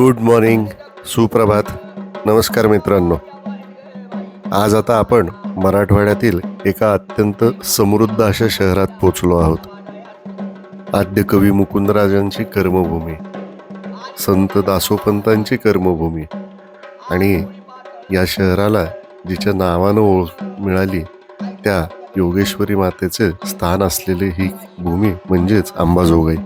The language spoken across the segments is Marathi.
गुड मॉर्निंग सुप्रभात. नमस्कार मित्रांनो. आज आता आपण मराठवाड्यातील एका अत्यंत समृद्ध अशा शहरात पोचलो आहोत. आद्य कवी मुकुंदराजांची कर्मभूमी संत दासोपंतांची कर्मभूमी आणि या शहराला जिच्या नावानं ओळख मिळाली त्या योगेश्वरी मातेचे स्थान असलेली ही भूमी म्हणजेच अंबाजोगाई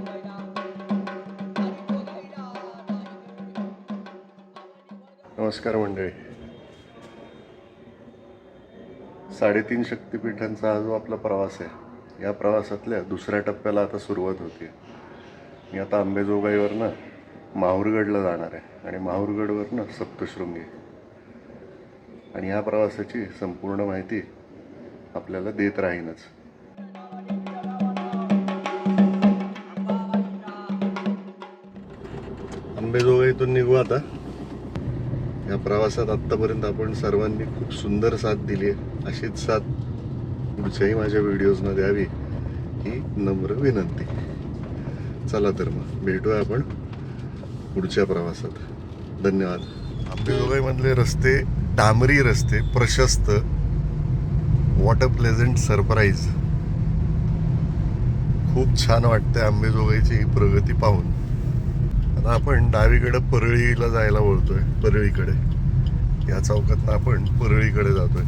नमस्कार मंडळी. साडेतीन शक्तिपीठांचा हा जो आपला प्रवास आहे या प्रवासातल्या दुसऱ्या टप्प्याला आता सुरुवात होती मी आता आंबेजोगाईवरनं माहूरगडला जाणार आहे आणि माहूरगडवरनं सप्तशृंगी. आणि या प्रवासाची संपूर्ण माहिती आपल्याला देत राहीनच. आंबेजोगाईतून निघू आता. या प्रवासात आत्तापर्यंत आपण सर्वांनी खूप सुंदर साथ दिली आहे. अशीच साथ पुढच्याही माझ्या व्हिडिओजना द्यावी ही नम्र विनंती. चला तर मग भेटूया आपण पुढच्या प्रवासात. धन्यवाद. आंबेजोगाईमधले रस्ते डांबरी रस्ते प्रशस्त वॉट अ प्लेझंट सरप्राईज खूप छान वाटते आंबेजोगाईची ही प्रगती पाहून. आता आपण डावीकडे परळीला जायला वळतोय परळीकडे. या चौकातनं आपण परळीकडे जातोय.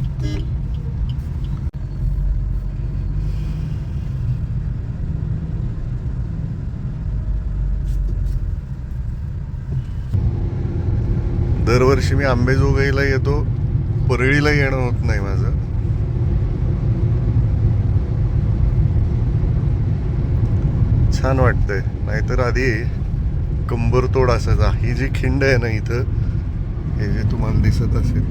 दरवर्षी मी आंबेजोगाईला येतो. परळीला येणं होत नाही माझं. छान वाटतंय. नाहीतर आधी कंबरतोड असायचा. ही जी खिंड आहे ना इथं हे जे तुम्हाला दिसत असेल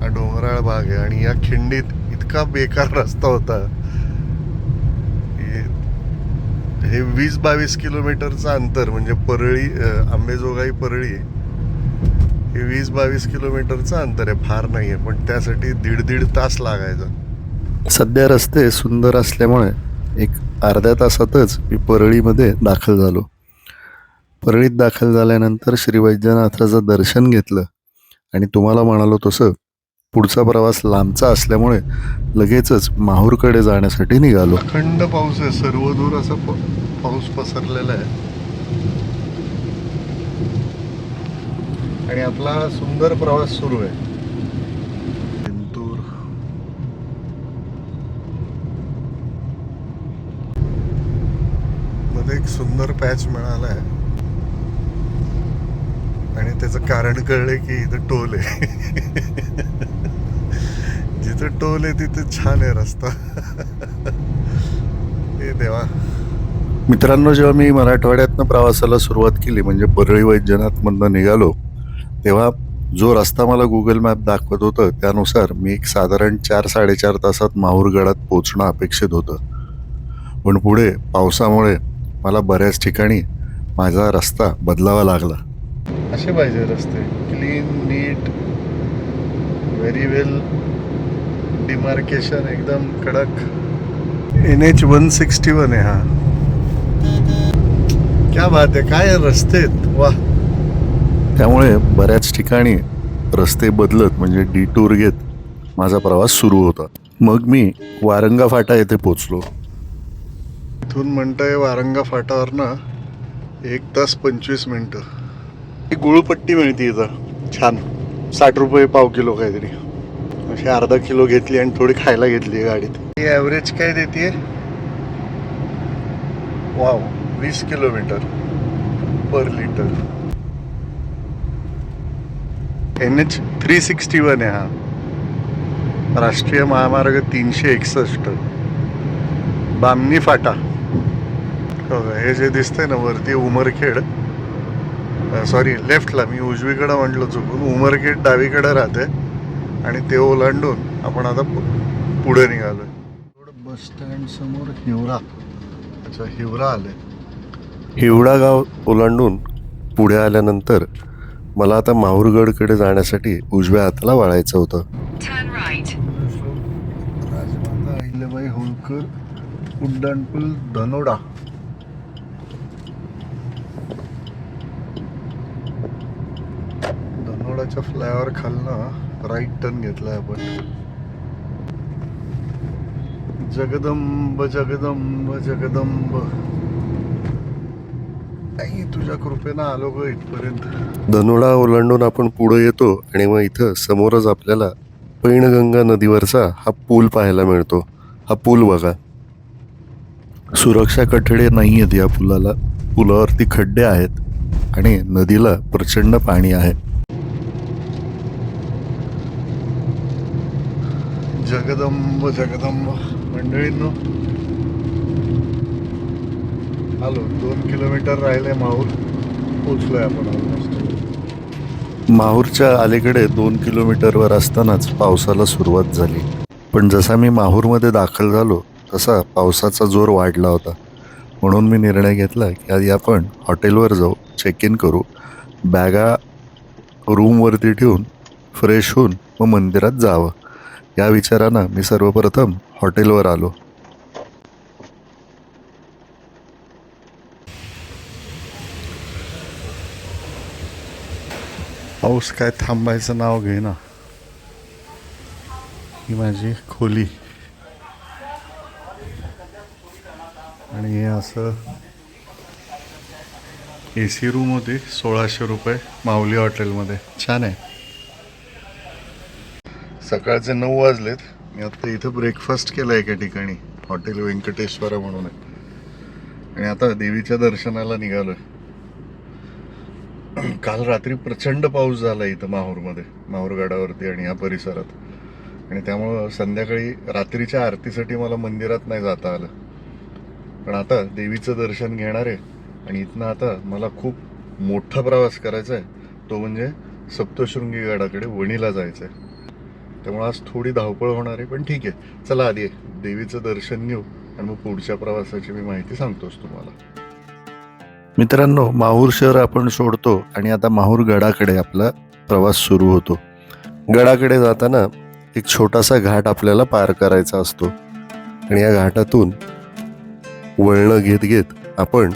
हा डोंगराळ भाग आहे आणि या खिंडीत इतका बेकार रस्ता होता. हे- हे वीस बावीस किलोमीटरचं अंतर म्हणजे परळी आंबेजोगाई परळी हे वीस बावीस किलोमीटरचं अंतर आहे फार नाही आहे पण त्यासाठी दीड दीड तास लागायचा. सध्या रस्ते सुंदर असल्यामुळे एक अर्ध्या तासातच मी परळीमध्ये दाखल झालो. परळीत दाखल झाल्यानंतर श्री वैद्यनाथाचं दर्शन घेतलं. आणि तुम्हाला म्हणालो तसं पुढचा प्रवास लांबचा असल्यामुळे लगेचच माहूरकडे जाण्यासाठी निघालो. खंड पाऊस आहे सर्व दूर असा पाऊस पसरलेला आहे. आणि आपला सुंदर प्रवास सुरू आहे. मध्ये एक सुंदर पॅच मिळाला आहे आणि त्याचं कारण कळलं की इथं टोल आहे. जिथं टोल आहे तिथं छान आहे रस्ता. हे देवा. मित्रांनो जेव्हा मी मराठवाड्यातनं प्रवासाला सुरुवात केली म्हणजे परळी वैद्यनाथमधनं निघालो तेव्हा जो रस्ता मला गुगल मॅप दाखवत होतं त्यानुसार मी एक साधारण चार साडेचार तासात माहूरगडात पोचणं अपेक्षित होतं. पण पुढे पावसामुळे मला बऱ्याच ठिकाणी माझा रस्ता बदलावा लागला. असे पाहिजे रस्ते. क्लीन नीट व्हेरी वेल डिमार्केशन एकदम कडक. N H one sixty one आहे हा. क्या बात आहे. काय रस्ते वा त्यामुळे बऱ्याच ठिकाणी रस्ते बदलत म्हणजे डी टूर घेत माझा प्रवास सुरू होता. मग मी वारंगा फाटा येथे पोचलो इथून म्हणताय वारंगा फाटावर ना एक तास पंचवीस मिनिटं. ही गुळपट्टी मिळते इथं. छान. साठ रुपये पाव किलो काहीतरी. अशी अर्धा किलो घेतली आणि थोडी खायला घेतली गाडीत. ही ॲव्हरेज काय देते? वाव वीस kilometre per litre N H three sixty one आहे हा. राष्ट्रीय महामार्ग तीनशे एकसष्ट. बामणी फाटा. हे जे दिसतंय ना वरती उमरखेड. सॉरी लेफ्टला मी उजवीकडे म्हटलं चुकून. उमरखेड डावीकडे राहते. आणि ते ओलांडून आपण आता पुढे निघालोय. बस स्टँड समोर हिवरा. अच्छा हिवरा आले हिवडा गाव ओलांडून पुढे आल्यानंतर मला आता माहूरगडकडे जाण्यासाठी उजव्या हाताला वळायचं होतं. राजमाता अहिल्याबाई होळकर उड्डाणपूल धनोडा. माहुरगडाच्या फ्लायओव्हर खालनं राईट टर्न घेतलाय आपण. जगदंब जगदंब जगदंब. नाही तुझ्या कृपेनं आलो ग इथपर्यंत. धनुळा ओलांडून आपण पुढे येतो आणि मग इथं समोरच आपल्याला पैणगंगा नदीवरचा हा पूल पाहायला मिळतो. हा पूल बघा. सुरक्षा कठडे नाही आहेत या पुलाला. पुलावरती खड्डे आहेत आणि नदीला प्रचंड पाणी आहे. जगदंब जगदंब. मंडळींनो. आलो दोन किलोमीटर राहिले माहूर. पोचलोय आपण ऑलमोस्ट माहूरच्या अलीकडे दोन किलोमीटरवर असतानाच पावसाला सुरुवात झाली. पण जसा मी माहूरमध्ये दाखल झालो तसा पावसाचा जोर वाढला होता. म्हणून मी निर्णय घेतला की आधी आपण हॉटेलवर जाऊ चेक इन करू बॅगा रूमवरती ठेवून फ्रेश होऊन मग मंदिरात जावं. या विचारानं मी सर्वप्रथम हॉटेलवर आलो. पाऊस काय थांबायचं नाव घे ना ही माझी खोली. आणि हे असं ए सी रूम होती सोळाशे रुपये माऊली हॉटेलमध्ये. छान आहे. सकाळचे नऊ वाजलेत. मी आता इथं ब्रेकफास्ट केला एका ठिकाणी. हॉटेल व्यंकटेश्वरा म्हणून आहे आणि आता देवीच्या दर्शनाला निघालो काल रात्री प्रचंड पाऊस झाला इथं माहूरमध्ये माहूरगडावरती आणि या परिसरात. आणि त्यामुळं संध्याकाळी रात्रीच्या आरतीसाठी मला मंदिरात नाही जाता आलं. पण आता देवीचं दर्शन घेणार आहे आणि इथनं आता मला खूप मोठा प्रवास करायचा आहे तो म्हणजे सप्तशृंगी गडाकडे वणीला जायचं आहे त्यामुळे आज थोडी धावपळ होणार आहे पण ठीक आहे. चला आधी देवीचं दर्शन घेऊ आणि मग पुढच्या प्रवासाची मी माहिती सांगतोच तुम्हाला. मित्रांनो माहूर शहर आपण सोडतो आणि आता माहूर गडाकडे आपला प्रवास सुरू होतो. गडाकडे जाताना एक छोटासा घाट आपल्याला पार करायचा असतो. आणि या घाटातून वळणं घेत घेत आपण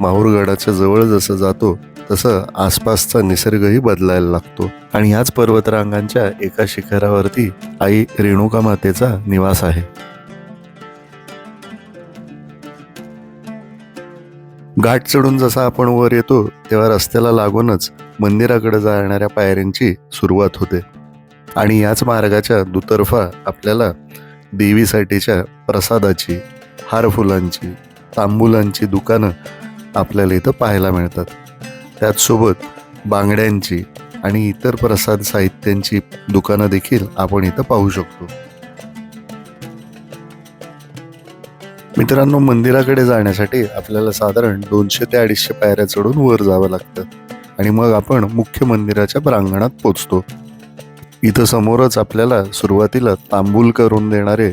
माहूरगडाच्या जवळ जसं जातो तसं आसपासचा निसर्गही बदलायला लागतो. आणि ह्याच पर्वतरांगांच्या एका शिखरावरती आई रेणुका मातेचा निवास आहे. घाट चढून जसा आपण वर येतो तेव्हा रस्त्याला लागूनच मंदिराकडे जाणाऱ्या पायऱ्यांची सुरुवात होते. आणि याच मार्गाच्या दुतर्फा आपल्याला देवीसाठीच्या प्रसादाची हारफुलांची तांबुलांची दुकानं आपल्याला इथं पाहायला मिळतात. त्याचसोबत बांगड्यांची आणि इतर प्रसाद साहित्यांची दुकानं देखील आपण इथं पाहू शकतो. मित्रांनो मंदिराकडे जाण्यासाठी आपल्याला साधारण दोनशे ते अडीचशे पायऱ्या चढून वर जावं लागतं आणि मग आपण मुख्य मंदिराच्या प्रांगणात पोचतो. इथं समोरच आपल्याला सुरुवातीला तांबूल करून देणारे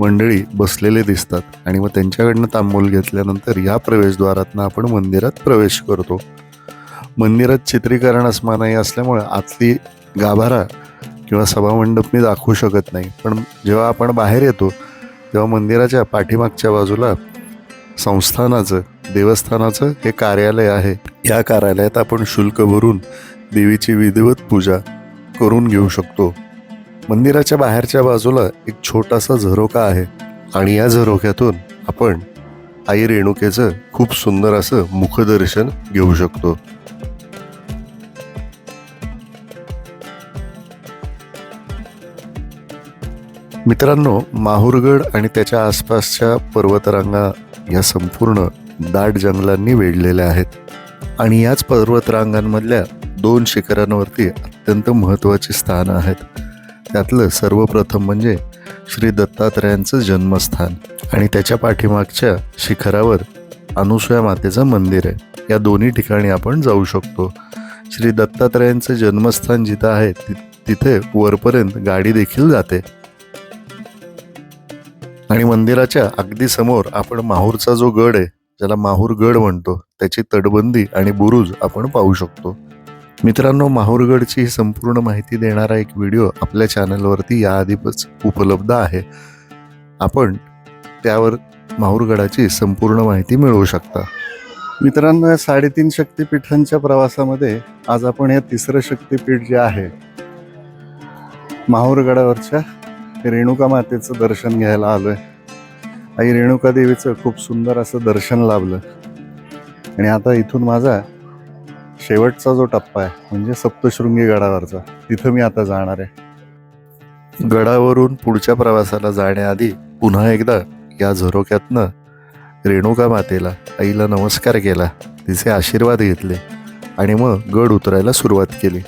मंडळी बसलेले दिसतात आणि मग त्यांच्याकडनं तांबूल घेतल्यानंतर या प्रवेशद्वारातनं आपण मंदिरात प्रवेश करतो. मंदिरात चित्रीकरणास मनाई असल्यामुळे आतली गाभारा किंवा सभामंडप मी दाखवू शकत नाही. पण जेव्हा आपण बाहेर येतो तेव्हा मंदिराच्या पाठीमागच्या बाजूला संस्थानाचं देवस्थानाचं हे कार्यालय आहे. या कार्यालयात आपण शुल्क भरून देवीची विधिवत पूजा करून घेऊ शकतो. मंदिराच्या बाहेरच्या बाजूला एक छोटासा झरोका आहे आणि या झरोक्यातून आपण आई रेणुकेचं खूप सुंदर असं मुखदर्शन घेऊ शकतो. मित्रांनो माहूरगड आणि त्याच्या आसपासच्या पर्वतरांगा या संपूर्ण दाट जंगलांनी वेढलेल्या आहेत. आणि याच पर्वतरांगांमधल्या दोन शिखरांवरती अत्यंत महत्त्वाची स्थानं आहेत. त्यातलं सर्वप्रथम म्हणजे श्री दत्तात्रयांचं जन्मस्थान आणि त्याच्या पाठीमागच्या शिखरावर अनुसूया मातेचं मंदिर आहे. या दोन्ही ठिकाणी आपण जाऊ शकतो. श्री दत्तात्रयांचं जन्मस्थान जिथं आहे ति- तिथे वरपर्यंत गाडी देखील जाते. आणि मंदिराच्या अगदी समोर आपण माहूरचा जो गड आहे ज्याला माहूर गड म्हणतो त्याची तटबंदी आणि बुरुज आपण पाहू शकतो. मित्रांनो माहूरगडची ही संपूर्ण माहिती देणारा एक व्हिडिओ आपल्या चॅनलवरती याआधीच उपलब्ध आहे. आपण त्यावर माहूरगडाची संपूर्ण माहिती मिळवू शकता. मित्रांनो या साडेतीन शक्तीपीठांच्या प्रवासामध्ये आज आपण या तिसरं शक्तीपीठ जे आहे माहूरगडावरच्या रेणुका मातेचं दर्शन घ्यायला आलोय. आई रेणुका देवीचं खूप सुंदर असं दर्शन लाभलं. आणि आता इथून माझा शेवटचा जो टप्पा आहे म्हणजे सप्तशृंगी गडावरचा तिथं मी आता जाणार आहे. गडावरून पुढच्या प्रवासाला जाण्याआधी पुन्हा एकदा या झरोक्यातनं रेणुका मातेला आईला नमस्कार केला तिचे आशीर्वाद घेतले आणि मग गड उतरायला सुरुवात केली.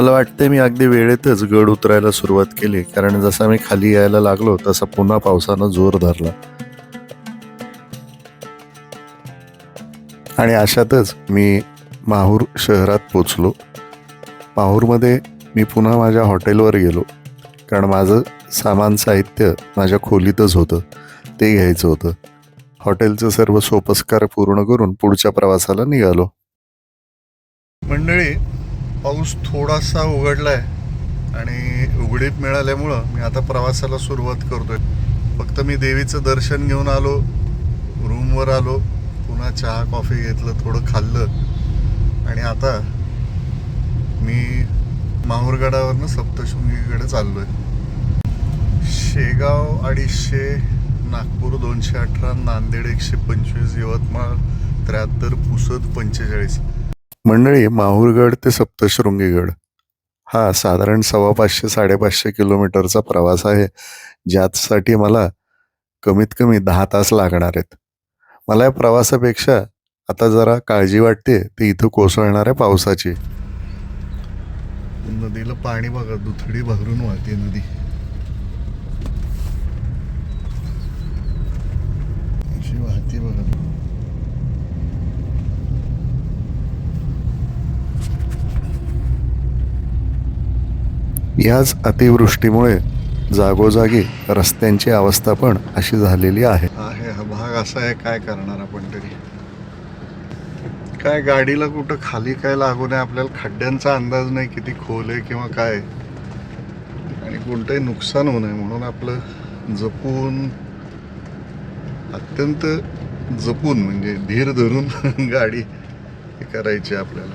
मला वाटते मी अगदी वेळेतच गड उतरायला सुरुवात केली. कारण जसा मी खाली यायला लागलो तसा पुन्हा पावसानं जोर धरला. आणि अशातच मी माहूर शहरात पोचलो. माहूरमध्ये मी पुन्हा माझ्या हॉटेलवर गेलो. कारण माझं सामान साहित्य माझ्या खोलीतच होतं. ते घ्यायचं होतं. हॉटेलचं सर्व सोपस्कार पूर्ण करून पुढच्या प्रवासाला निघालो. मंडळी पाऊस थोडासा उघडला आहे आणि उघडीप मिळाल्यामुळं मी आता प्रवासाला सुरुवात करतोय. फक्त मी देवीचं दर्शन घेऊन आलो रूमवर आलो पुन्हा चहा कॉफी घेतलं थोडं खाल्लं आणि आता मी माहूरगडावरनं सप्तशृंगीकडे चाललोय. शेगाव अडीचशे नागपूर दोनशे अठरा नांदेड एकशे पंचवीस यवतमाळ त्र्याहत्तर पुसद पंचेचाळीस. मंडळी माहूरगड ते सप्तशृंगीगड हा साधारण सव्वा पाचशे साडेपाचशे किलोमीटरचा प्रवास आहे ज्यासाठी मला कमीत कमी दहा तास लागणार आहेत. मला या प्रवासापेक्षा आता जरा काळजी वाटते ती इथं कोसळणाऱ्या पावसाची. नदीला पाणी बघा दुथडी भरून वाहते नदी. अशी वाहते बघा. याच अतिवृष्टीमुळे जागोजागी रस्त्यांची अवस्था पण अशी झालेली आहे. हा भाग असा आहे काय करणार आपण तरी? काय गाडीला कुठं खाली काय लागू नये आपल्याला खड्ड्यांचा अंदाज नाही किती खोल आहे किंवा काय आणि कोणतंही नुकसान होऊ नये म्हणून आपलं जपून अत्यंत जपून म्हणजे धीर धरून गाडी हे करायची आपल्याला.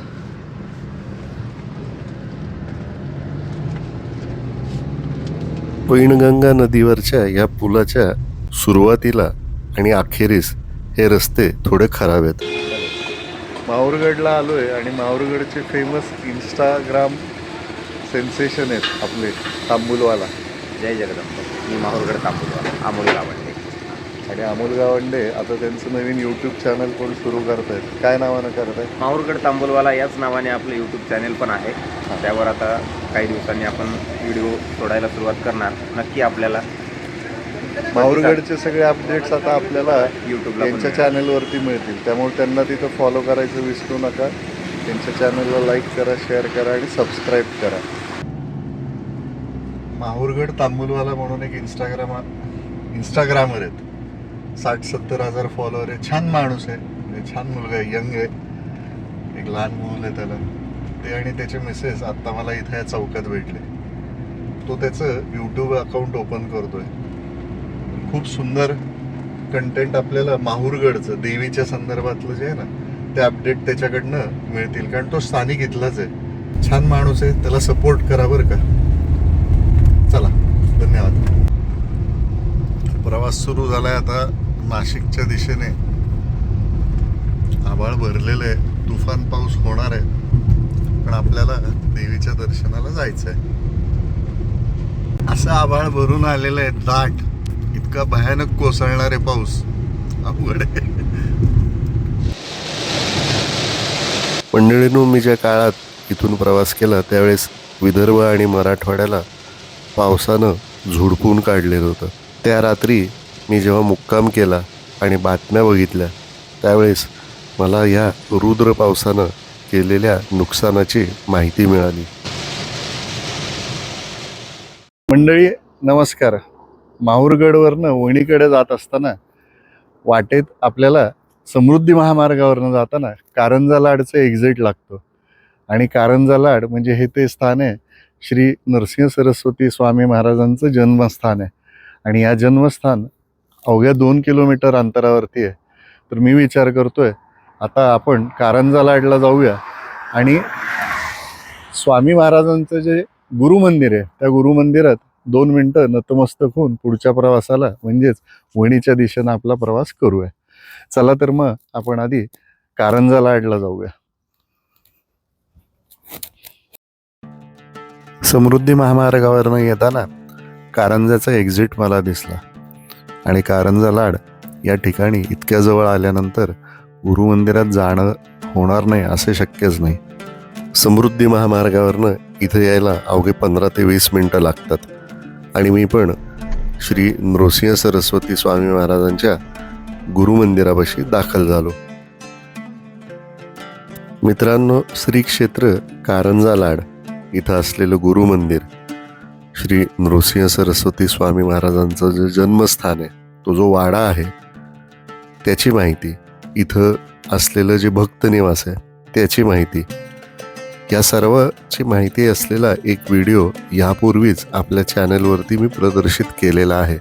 पैनगंगा नदीवरच्या या पुलाच्या सुरुवातीला आणि अखेरीस हे रस्ते थोडे खराब आहेत. माहूरगडला आलोय आणि माहूरगडचे फेमस इंस्टाग्राम सेन्सेशन आहेत आपले तांबुलवाला. जय जगदंब. मी माहूरगड तांबूल अमोल गावंडे. आणि अमोल गावंडे आता त्यांचं नवीन यूट्यूब चॅनल पण सुरू करतायत. काय नावानं करतायत? माहूरगड तांबूलवाला याच नावाने आपलं यूट्यूब चॅनेल पण आहे. त्यावर आता काही दिवसांनी आपण व्हिडिओ सोडायला सुरुवात करणार. नक्की आपल्याला माहूरगडचे सगळे अपडेट्स आता आपल्याला यूट्यूबला त्यांच्या. चॅनलवरती मिळतील. त्यामुळे त्यांना तिथं फॉलो करायचं विसरू नका. त्यांच्या चॅनलला लाईक करा शेअर करा आणि सबस्क्राईब करा. माहूरगड तांबुलवाला म्हणून एक इंस्टाग्राम इंस्टाग्रामवर आहेत. साठ सत्तर हजार फॉलोअर आहे. छान माणूस आहे. म्हणजे छान मुलगा आहे यंग आहे. एक लहान मुल आहे त्याला. ते आणि त्याचे मिसेस आत्ता मला इथं या चौकात भेटले. तो त्याचं यूट्यूब अकाउंट ओपन करतोय. खूप सुंदर कंटेंट आपल्याला माहूरगडचं देवीच्या संदर्भातलं जे आहे ना ते अपडेट त्याच्याकडनं मिळतील. कारण तो स्थानिक इथलाच आहे. छान माणूस आहे. त्याला सपोर्ट करा बरं का. चला धन्यवाद. प्रवास सुरू झालाय आता. नाशिकच्या दिशेने. आभाळ भरलेलं आहे. तुफान पाऊस होणार आहे. पण आपल्याला देवीच्या दर्शनाला जायचं आहे असं आभाळ भरून आलेलं आहे. दाट. इतका भयानक कोसळणारे पाऊस. अवघड आहे. मंडळींनो मी ज्या काळात इथून प्रवास केला त्यावेळेस विदर्भ आणि मराठवाड्याला पावसानं झुडपून काढलेलं होतं. त्या रात्री मी जेव्हा मुक्काम केला आणि बातम्या बघितल्या त्यावेळेस मला ह्या रुद्र पावसानं केलेल्या नुकसानाची माहिती मिळाली. मंडळी नमस्कार. माहूरगडवरनं वणीकडे जात असताना वाटेत आपल्याला समृद्धी महामार्गावरनं जाताना कारंजा लाडचं एक्झिट लागतो. आणि कारंजा लाड म्हणजे हे ते स्थान आहे श्री नरसिंह सरस्वती स्वामी महाराजांचं जन्मस्थान आहे. आणि या जन्मस्थान अवघ्या दोन किलोमीटर अंतरावरती आहे. तर मी विचार करतोय आता आपण कारंजा लाडला जाऊया. आणि स्वामी महाराजांचं जे गुरुमंदिर आहे त्या गुरुमंदिरात दोन मिनटं नतमस्तक होऊन पुढच्या प्रवासाला म्हणजेच वणीच्या दिशेनं आपला प्रवास करूया. चला तर मग आपण आधी कारंजा लाडला जाऊया. समृद्धी महामार्गावरनं येताना कारंजाचा एक्झिट मला दिसला. आणि कारंजा लाड या ठिकाणी इतक्या जवळ आल्यानंतर गुरुमंदिरात जाणं होणार नाही असे शक्यच नाही. समृद्धी महामार्गावरनं इथं यायला अवघे पंधरा ते वीस मिनटं लागतात. आणि मी पण श्री नृसिंह सरस्वती स्वामी महाराजांच्या गुरुमंदिरापाशी दाखल झालो. मित्रांनो श्री क्षेत्र कारंजा लाड इथं असलेलं गुरुमंदिर श्री नृसिंह सरस्वती स्वामी महाराजांचं जे जन्मस्थान आहे तो जो वाडा आहे त्याची माहिती इथं असलेलं जे भक्त निवास आहे त्याची माहिती. या सर्वची माहिती असलेला एक व्हिडिओ यापूर्वीच आपल्या चॅनलवरती मी प्रदर्शित केलेला आहे.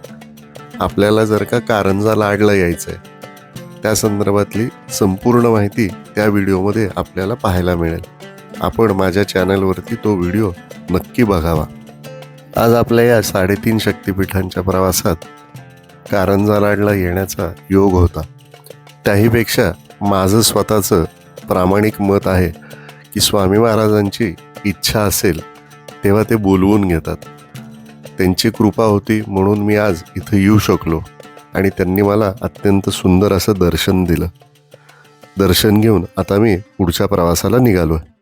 आपल्याला जर का कारंजा लाडला यायचं आहे त्या संदर्भातली संपूर्ण माहिती त्या व्हिडिओमध्ये आपल्याला पाहायला मिळेल. आपण माझ्या चॅनलवरती तो व्हिडिओ नक्की बघावा. आज आपल्या या साडेतीन शक्तिपीठांच्या प्रवासात कारंजा लाडला येण्याचा योग होता. त्याहीपेक्षा माझं स्वतःचं प्रामाणिक मत आहे की स्वामी महाराजांची इच्छा असेल तेव्हा ते बोलवून घेतात. त्यांची कृपा होती म्हणून मी आज इथं येऊ शकलो आणि त्यांनी मला अत्यंत सुंदर असं दर्शन दिलं. दर्शन घेऊन आता मी पुढच्या प्रवासाला निघालो आहे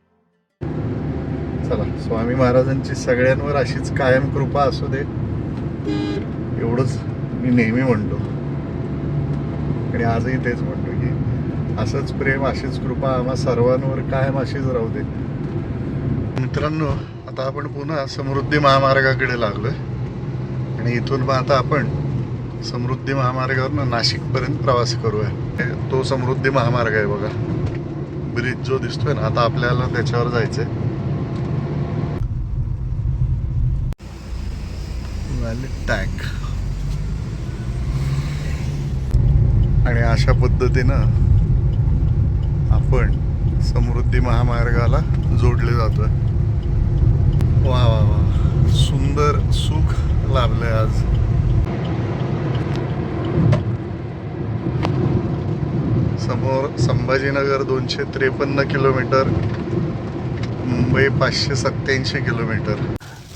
स्वामी महाराजांची सगळ्यांवर अशीच कायम कृपा असू दे. एवढंच मी नेहमी म्हणतो. आणि आजही तेच म्हणतो की असंच प्रेम अशीच कृपा आम्हा सर्वांवर कायम अशीच राहू दे. मित्रांनो आता आपण पुन्हा समृद्धी महामार्गाकडे लागलो आणि इथून मग आता आपण समृद्धी महामार्गावरनं नाशिकपर्यंत प्रवास करूया. तो समृद्धी महामार्ग आहे बघा. ब्रिज जो दिसतोय ना आता आपल्याला त्याच्यावर जायचंय. आहे आणि अशा पद्धतीनं आपण समृद्धी महामार्गाला जोडले जातोय. वा वा वा. सुंदर सुख लाभले आज. समोर संभाजीनगर दोनशे त्रेपन्न किलोमीटर मुंबई पाचशे सत्याऐंशी किलोमीटर.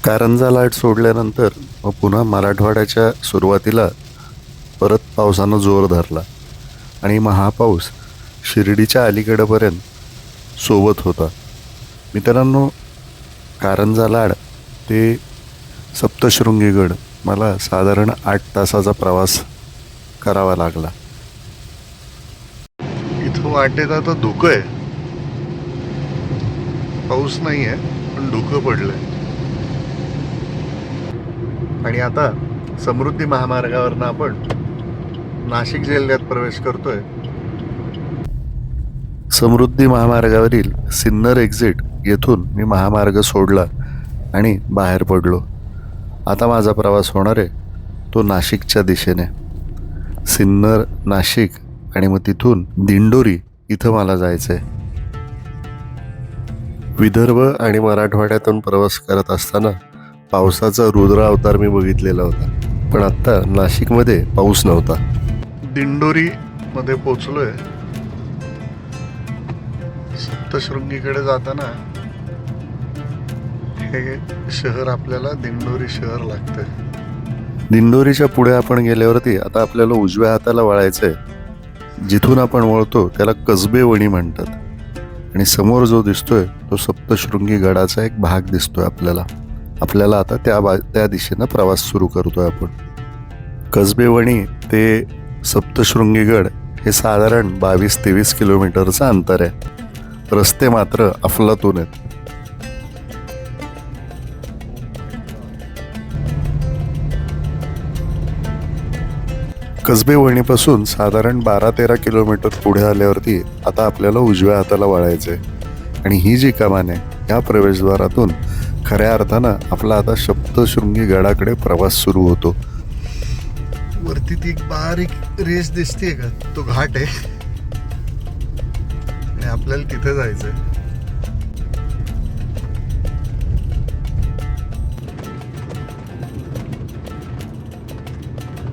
कारंजा लाट सोडल्यानंतर मग पुन्हा मराठवाड्याच्या सुरुवातीला परत पावसानं जोर धरला. आणि मग हा पाऊस शिर्डीच्या अलीकडेपर्यंत सोबत होता. मित्रांनो कारंजा लाड ते सप्तशृंगीगड मला साधारण आठ तासाचा प्रवास करावा लागला. इथं वाटेत आता धुकं आहे. पाऊस नाही आहे पण धुकं पडलं आहे आणि आता समृद्धी महामार्गावरनं आपण नाशिक जिल्ह्यात प्रवेश करतोय. समृद्धी महामार्गावरील सिन्नर एक्झिट येथून मी महामार्ग सोडला आणि बाहेर पडलो. आता माझा प्रवास होणार आहे तो नाशिकच्या दिशेने. सिन्नर नाशिक आणि मग तिथून दिंडोरी इथं मला जायचं आहे विदर्भ आणि मराठवाड्यातून प्रवास करत असताना पावसाचा रुद्र अवतार मी बघितलेला होता. पण आत्ता नाशिकमध्ये पाऊस नव्हता. दिंडोरी मध्ये पोचलोय. सप्तशृंगीकडे जाताना हे शहर आपल्याला दिंडोरी शहर लागतंय. दिंडोरीच्या पुढे आपण गेल्यावरती आता आपल्याला उजव्या हाताला वळायचं आहे जिथून आपण वळतो त्याला कसबे वणी म्हणतात. आणि समोर जो दिसतोय तो सप्तशृंगी गडाचा एक भाग दिसतोय आपल्याला. आपल्याला आता त्या बा त्या दिशेनं प्रवास सुरू करतोय आपण. कसबेवणी ते सप्तशृंगीगड हे साधारण बावीस तेवीस किलोमीटरचं अंतर आहे. रस्ते मात्र अफलातून आहेत. कसबे वणीपासून साधारण बारा तेरा किलोमीटर पुढे आल्यावरती आता आपल्याला उजव्या हाताला वळायचं आहे आणि ही जी कमान आहे या प्रवेशद्वारातून खऱ्या अर्थानं आपला आता सप्तशृंगी गडाकडे प्रवास सुरू होतो. वरती ती एक बारीक रेस दिसते का? तो घाट आहे. आणि आपल्याला तिथे जायचंय.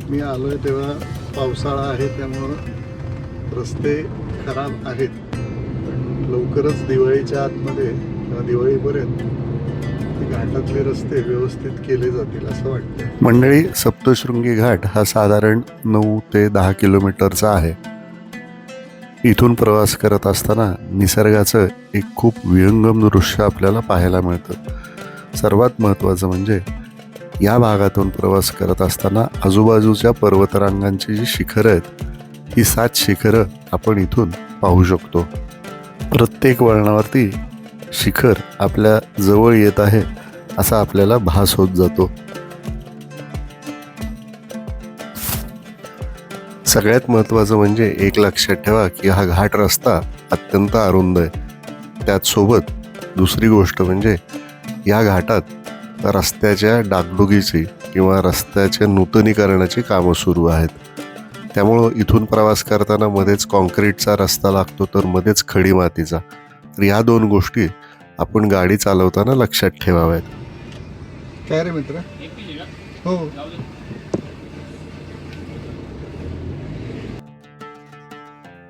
मी आलोय तेव्हा पावसाळा आहे त्यामुळं रस्ते खराब आहेत. पण लवकरच दिवाळीच्या आतमध्ये किंवा दिवाळीपर्यंत घाटातले रस्ते व्यवस्थित केले जातील असं वाटतं मंडळी सप्तशृंगी घाट हा साधारण नऊ ते दहा किलोमीटरचा आहे. इथून प्रवास करत असताना निसर्गाचं एक खूप विहंगम दृश्य आपल्याला पाहायला मिळतं. सर्वात महत्त्वाचं म्हणजे या भागातून प्रवास करत असताना आजूबाजूच्या पर्वतरांगांची जी शिखरं आहेत ही सात शिखरं आपण इथून पाहू शकतो. प्रत्येक वळणावरती शिखर आपल्या जवळ येत आहे असा आपल्याला भास होत जातो. सगळ्यात महत्त्वाचं म्हणजे एक लक्षात ठेवा की हा घाट रस्ता अत्यंत अरुंद आहे. त्याचसोबत दुसरी गोष्ट म्हणजे या घाटात रस्त्याच्या डागडुगीची किंवा रस्त्याच्या नूतनीकरणाची कामं सुरू आहेत. त्यामुळं इथून प्रवास करताना मध्येच कॉन्क्रीटचा रस्ता लागतो तर मध्येच खडी मातीचा. तर या दोन गोष्टी आपण गाडी चालवताना लक्षात ठेवाव्यात. काय रे मित्र? हो.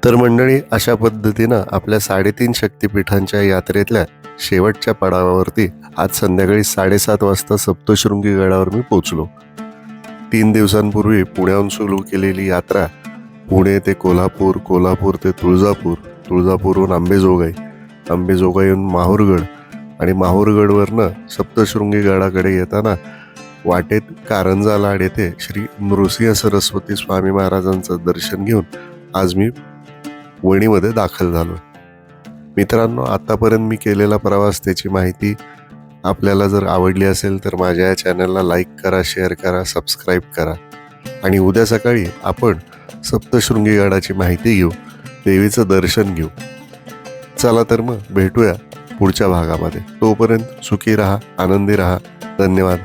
तर मंडळी अशा पद्धतीनं आपल्या साडेतीन शक्तिपीठांच्या यात्रेतल्या शेवटच्या पडावावरती आज संध्याकाळी साडेसात वाजता सप्तशृंगी गडावर मी पोचलो. तीन दिवसांपूर्वी पुण्याहून सुरू केलेली यात्रा पुणे ते कोल्हापूर कोल्हापूर ते तुळजापूर तुळजापूरहून आंबेजोगाई आंबेजोगाईहून माहूरगड आणि माहूरगडवरनं सप्तशृंगी गडाकडे येताना वाटेत कारंजा लाड येथे श्री नृसिंह सरस्वती स्वामी महाराजांचं दर्शन घेऊन आज मी वणीमध्ये दाखल झालो मित्रांनो आतापर्यंत मी केलेला प्रवास त्याची माहिती आपल्याला जर आवडली असेल तर माझ्या या चॅनलला लाईक करा शेअर करा सबस्क्राईब करा. आणि उद्या सकाळी आपण सप्तशृंगी गडाची माहिती घेऊ देवीचं दर्शन घेऊ. चला तर मग भेटूया पुढच्या भागामध्ये. तोपर्यंत सुखी रहा आनंदी रहा. धन्यवाद.